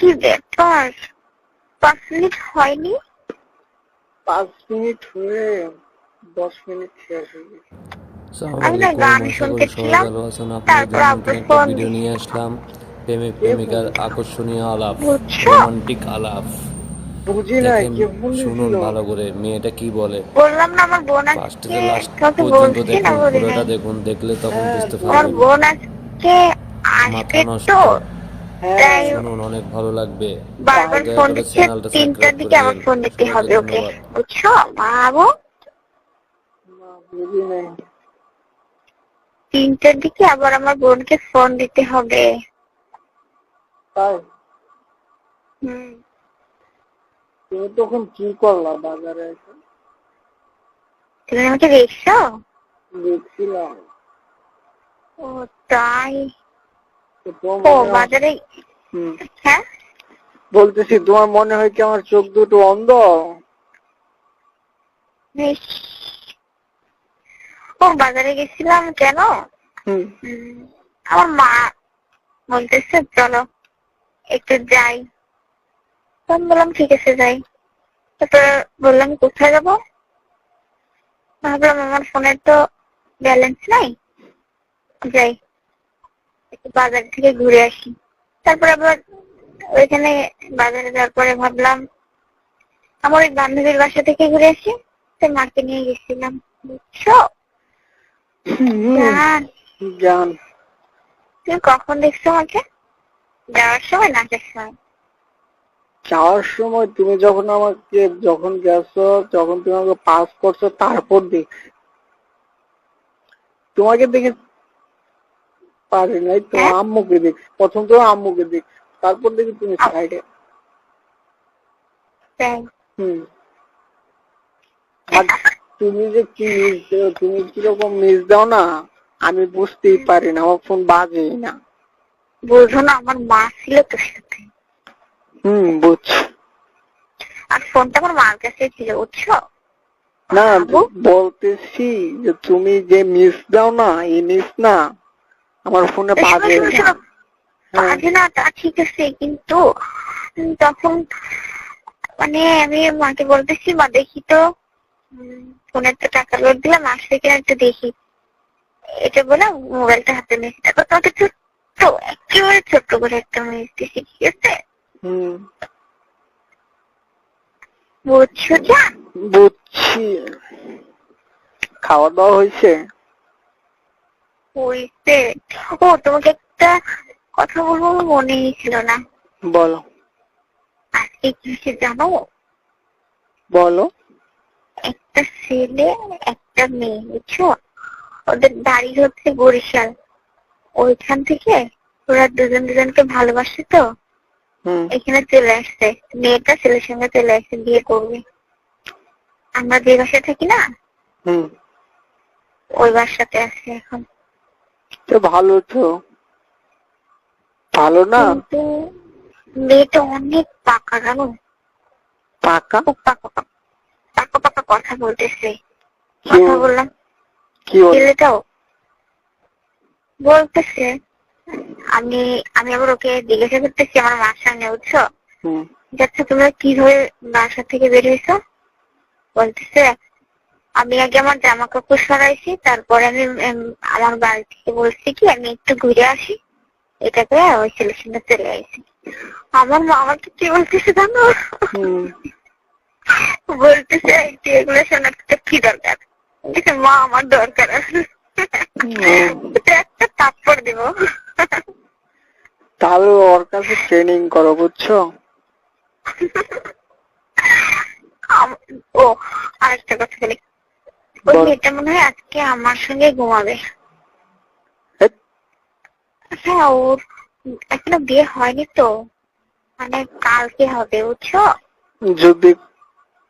কি ব্যাপার? পাঁচ মিনিট হয়নি? পাঁচ মিনিট হয়ে দশ মিনিট শেষ হয়ে গেছে। আমি না গান শুনতেছিলাম, তারপর আব্বু ফোন ভিডিও নিয়ে আসলাম। প্রেমিক প্রেমিকার আকর্ষণীয় আলাপ রোমান্টিক আলাপ। বুঝি নাই শুনুন ভালো করে মেয়েটা কি বলে? বললাম না আমার বোন আজকে বলছি না দেখুন বলি দেখলে তখন হ্যাঁ, বুঝতে আমার বোন আজকে আসবে তো? শুনুন অনেক ভালো লাগবে। বারবার ফোন দিচ্ছে তিনটার দিকে করে আবার ফোন দিতে হবে ওকে বুঝছ? বাবু? তিনটার দিকে আবার আমার বোনকে ফোন দিতে হবে। হুম। তুমি তখন কি করলা বাজারে এসে? তুমি আমাকে দেখছ? দেখছিলাম। ও তাই। ও বাজারে হ্যাঁ? বলতেছি তোমার মনে হয় কি আমার চোখ দুটো অন্ধ? ও বাজারে গেছিলাম কেন? আমার মা বলতেছে চলো একটু যাই। তো আমি বললাম ঠিক আছে যাই। তারপর বললাম কোথায় যাব? ভাবলাম আমার ফোনের তো ব্যালেন্স নাই। যাই। একটু বাজার থেকে ঘুরে আসি। তারপর আবার ওইখানে বাজারে যাওয়ার পরে ভাবলাম আমার ওই বান্ধবীর বাসা থেকে ঘুরে আসি তো মাকে নিয়ে গেছিলাম। বুঝছ? জান, তুমি কখন দেখছ আমাকে? যাওয়ার সময় না আসার সময়? যাওয়ার সময় তুমি যখন আমাকে যখন গেছো যখন তুমি আমাকে পাস করছ তারপর দেখছি। তোমাকে দেখে পারি নাই তো হ্যাঁ? আম্মুকে দেখছি প্রথম তো আম্মুকে দেখছি তারপর দেখি তুমি সাইডে তাই হুম। আর তুমি যে কি মিস তুমি কীরকম মিস দাও না আমি বুঝতেই পারি না আমার ফোন বাজেই না। বুঝো না আমার মা ছিল তোর সাথে। হুম বুঝছি। আর ফোনটা আমার মার কাছে ছিল বুঝছ? না বলতেছি যে তুমি যে মিস দাও না এই মিস না আমার ফোনে বাজে। হ্যাঁ। বাজে না তা ঠিক আছে কিন্তু তখন মানে আমি মাকে বলতেছি মা দেখি তো ফোনের তো টাকা লোড দিলাম আসলে কিনা একটু দেখি। এটা বলে মোবাইলটা হাতে নিয়েছি তারপর তোমাকে ছোট্ট একেবারে ছোট্ট করে একটা মেয়ে দিছি ঠিক আছে? বুঝছ যা? বুঝছি। খাওয়া দাওয়া হয়েছে? হইছে ও তোমাকে একটা কথা বলব মনেই ছিল না। বলো। আজকে কি হয়েছে জানো? বলো। একটা ছেলে একটা মেয়ে বুঝছ? ওদের বাড়ি হচ্ছে বরিশাল। ওইখান থেকে ওরা দুজন দুজনকে ভালোবাসে তো। হুম। এখানে চলে আসছে। মেয়েটা ছেলের সঙ্গে চলে আসছে বিয়ে করবে। আমরা যে বাসায় থাকি না হুম। ওই বাসাতে আছে এখন। তো ভালো তো। ভালো না? কিন্তু মেয়েটা অনেক পাকা জানো? পাকা? পাকা পাকা। কথা বলতেছে। কথা বললাম। কি ছেলেটাও বলতেছে আমি আমি আবার ওকে জিজ্ঞাসা করতেছি আমার মার সামনে হুম। যাচ্ছে তোমরা কীভাবে বাসা থেকে বের হয়েছো বলতেছে আমি আগে আমার জামা কাপড় সরাইছি তারপরে আমি আমার বাড়ি থেকে বলছি কি আমি একটু ঘুরে আসি। এটা করে ওই ছেলের সঙ্গে চলে আসি আমার মা আমাকে কি বলতেছে জানো? বলতেছে এগুলো শোনার কি দরকার? মা আমার দরকার। একটা থাপ্পড় দিব। তাহলে ওর কাছে ট্রেনিং করো বুঝছ? আম- ও আরেকটা কথা বলি। ওই বল। মনে হয় আজকে আমার সঙ্গে ঘুমাবে। হ্যাঁ ওর এখনও বিয়ে হয়নি তো। মানে কালকে হবে বুঝছ? যদি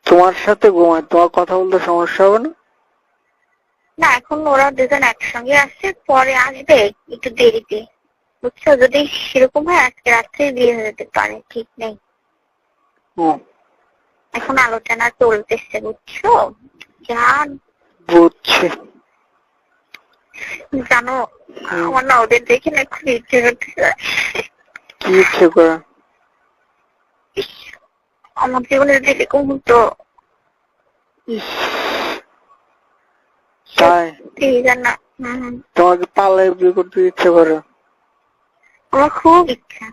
তোমার সাথে ঘুমায় তোমার কথা বলতে সমস্যা হবে না? না এখন ওরা দুজন একসঙ্গে আসছে পরে আসবে একটু দেরিতে। বুঝছ? যদি সেরকম হয় আজকে রাত্রে বিয়ে হয়ে যেতে পারে ঠিক নেই। এখন আলোচনা চলতেছে বুঝছ? জান বুঝছি। জানো আমার না ওদের দেখে না খুব ইচ্ছে করতেছে। কি ইচ্ছে করে? আমার জীবনে যদি এরকম হতো তাই? ঠিক হম। তোমাকে পাল্লায় বিয়ে করতে ইচ্ছে করে? আমার খুব ইচ্ছা।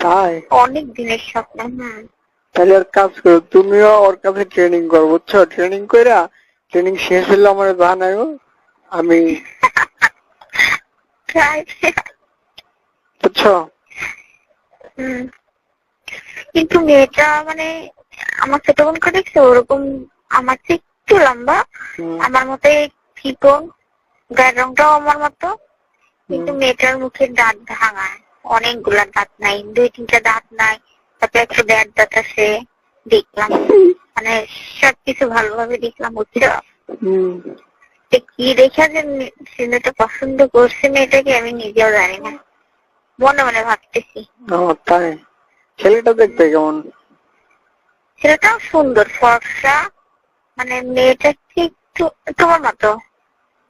তাই? অনেক দিনের স্বপ্ন হম। তাহলে আর কাজ করো। তুমিও ওর কাছে ট্রেনিং করো বুঝছ? ট্রেনিং কইরা ট্রেনিং শেষ হলে আমার জানাইও আমি বুঝছ? কিন্তু মেয়েটা মানে আমার ছোট বোনকে দেখছে ওরকম আমার চেয়ে একটু লম্বা আমার মতো চিকন গায়ের রংটাও আমার মতো কিন্তু মেয়েটার মুখের দাঁত ভাঙা অনেকগুলা দাঁত নাই দুই তিনটা দাঁত নাই তারপরে একটা ব্যাট দাঁত আছে দেখলাম। মানে সবকিছু ভালোভাবে দেখলাম বুঝছ? কি দেখে যে ছেলেটা পছন্দ করছে মেয়েটাকে আমি নিজেও জানি না। মনে মনে ভাবতেছি। তাই? ছেলেটা দেখতে কেমন? ছেলেটাও সুন্দর ফর্সা। মানে মেয়েটা কি একটু তোমার মতো।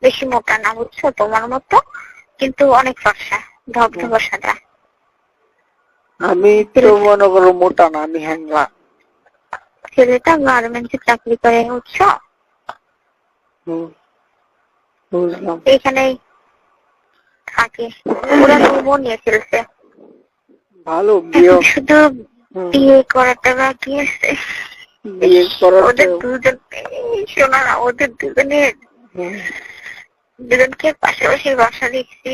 বেশি মোটা না বুঝছ? তোমার মতো কিন্তু অনেক ফর্সা ধবধবা সাদা। আমি তো মনে করো মোটা না আমি হ্যাংলা। ছেলেটা গার্মেন্টসে চাকরি করে বুঝছ? বুঝলাম। এখানেই থাকে। পুরো রুমও নিয়ে ফেলছে। ভালো বিয়ে শুধু বিয়ে করাটা বাকি আছে। বিয়ে ওদের দুজন শোনো ওদের দুজনের দুজনকে পাশাপাশি বাসা দেখছি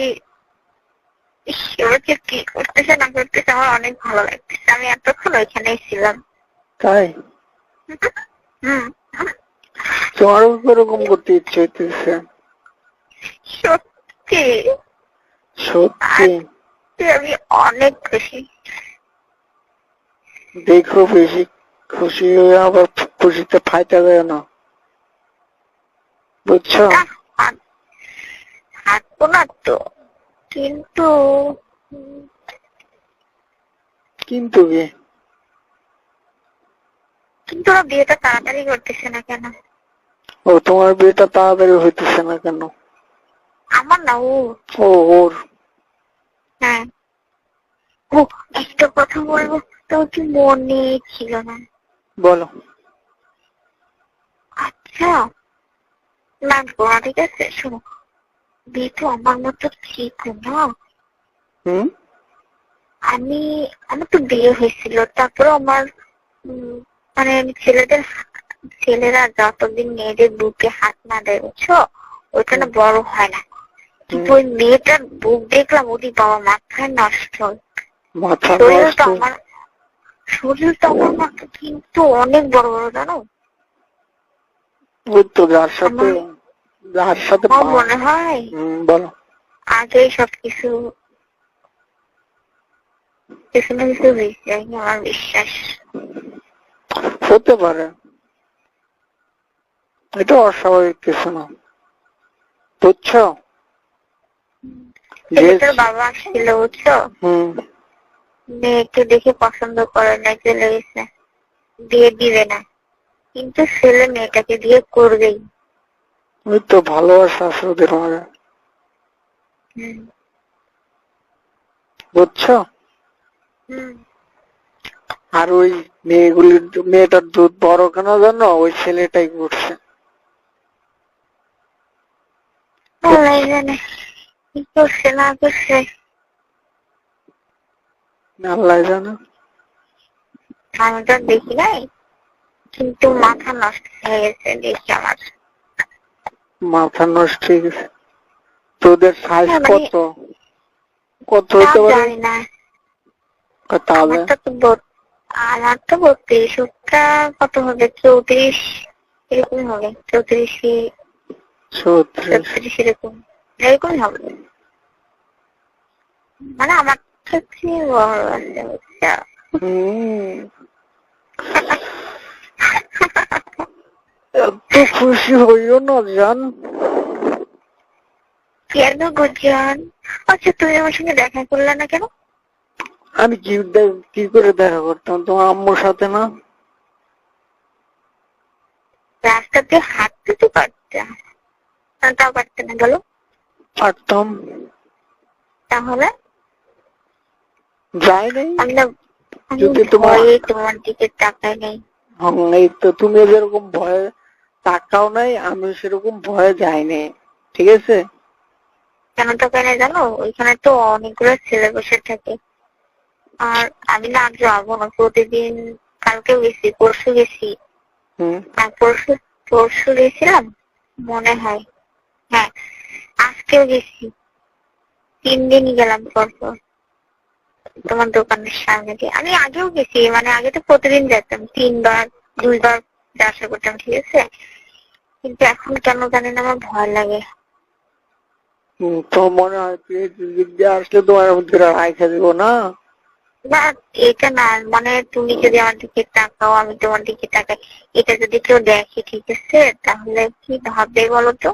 কি করতেছে না করতেছে আমার অনেক ভালো লাগতেছে। আমি এতক্ষণ ওইখানেই ছিলাম। তাই? তোমারও এরকম করতে ইচ্ছে হইতেছে? সত্যি? সত্যি? আমি অনেক খুশি। দেখো বেশি খুশি হয়ে আবার খুশিতে ফাইতে যায় না। বুঝছ? হাত- না তো। কিন্তু কিন্তু কি? কিন্তু ওরা বিয়েটা তাড়াতাড়ি করতেছে না কেন? ও তোমার বিয়েটা তাড়াতাড়ি হইতেছে না কেন? আমার না ও। ও ওর। হ্যাঁ। ও একটা কথা বলব? তো কি মনে ছিল না? বলো। আচ্ছা। না গোয়া ঠিক আছে শোনো। বিয়ে তো আমার মতো ঠিক না। হুম? আমি আমার তো বিয়ে হয়েছিল তারপরে আমার মানে ছেলেদের ছেলেরা যতদিন মেয়েদের বুকে হাত না দেয় বুঝছ? ওইটা না বড় হয় না। কিন্তু ওই মেয়েটার বুক দেখলাম ওদি বাবা মাথায় নষ্ট। শরীর তো আমার শরীর তো আমার কিন্তু অনেক বড় বড় জানো? ওই তো যার সাথে যার সাথে মনে হয় বলো। আগেই সবকিছু কিছু না কিছু আমার বিশ্বাস। হতে পারে। এটা অস্বাভাবিক কিছু না। বুঝছ? বাবা বুঝছ? মেয়েকে দেখে পছন্দ করে না চলে গেছে। বিয়ে দিবে না। কিন্তু ছেলে মেয়েটাকে বিয়ে করবেই। ওই তো ভালোবাসা আছে ওদের মাঝে। বুঝছ? হুম। আর ওই মেয়েগুলির মেয়েটার দুধ বড় কেন জানো? ওই ছেলেটাই করছে আল্লাহ জানে। আমি তো দেখি নাই কিন্তু মাথা নষ্ট হয়ে গেছে দেখি আমার। মাথা নষ্ট হয়ে গেছে। তোদের সাইজ মানে- কত? কত তা হতে পারে? না। তো আমার তো বত্রিশ ওটা কত হবে? চৌত্রিশ এরকম হবে। চৌত্রিশ। চৌত্রিশ এরকম। এরকমই হবে। মানে আমার থেকে বড় আছে বুঝছ? এত খুশি হইও না জান। কেন গুজন আচ্ছা তুমি আমার সঙ্গে দেখা করলে না কেন? আমি কি কি করে দেখা করতাম? তোমার আম্মুর সাথে না? রাস্তা দিয়ে হাঁটতে তো পারতে তাও পারতে না গেল পারতাম। তাহলে? যাই নাই। যদি তোমার- তোমার দিকে তাকাই নাই। এই তো তুমি যেরকম ভয়ে টাকাও নাই আমি সেরকম ভয়ে যাইনি ঠিক আছে? কেন তাকাই নাই জানো? ওইখানে তো অনেকগুলো ছেলে বসে থাকে। আর আমি না যাব না প্রতিদিন কালকে গেছি পরশু গেছি। আর পরশু পরশু গেছিলাম? মনে হয়। হ্যাঁ আজকেও গেছি। তিন দিনই গেলাম পরপর। তোমার দোকানের সামনে দিয়ে। আমি আগেও গেছি মানে আগে তো প্রতিদিন যেতাম তিনবার দুইবার আসা করতাম ঠিক আছে? কিন্তু এখন কেন জানি না আমার ভয় লাগে। তো মনে হয় আসলে তোমার মধ্যে রাখা দেবো না? না, এটা না মানে তুমি যদি আমার দিকে তাকাও, আমি তোমার দিকে তাকাই। এটা যদি কেউ দেখে, ঠিক আছে? তাহলে কি ভাববে বলো তো?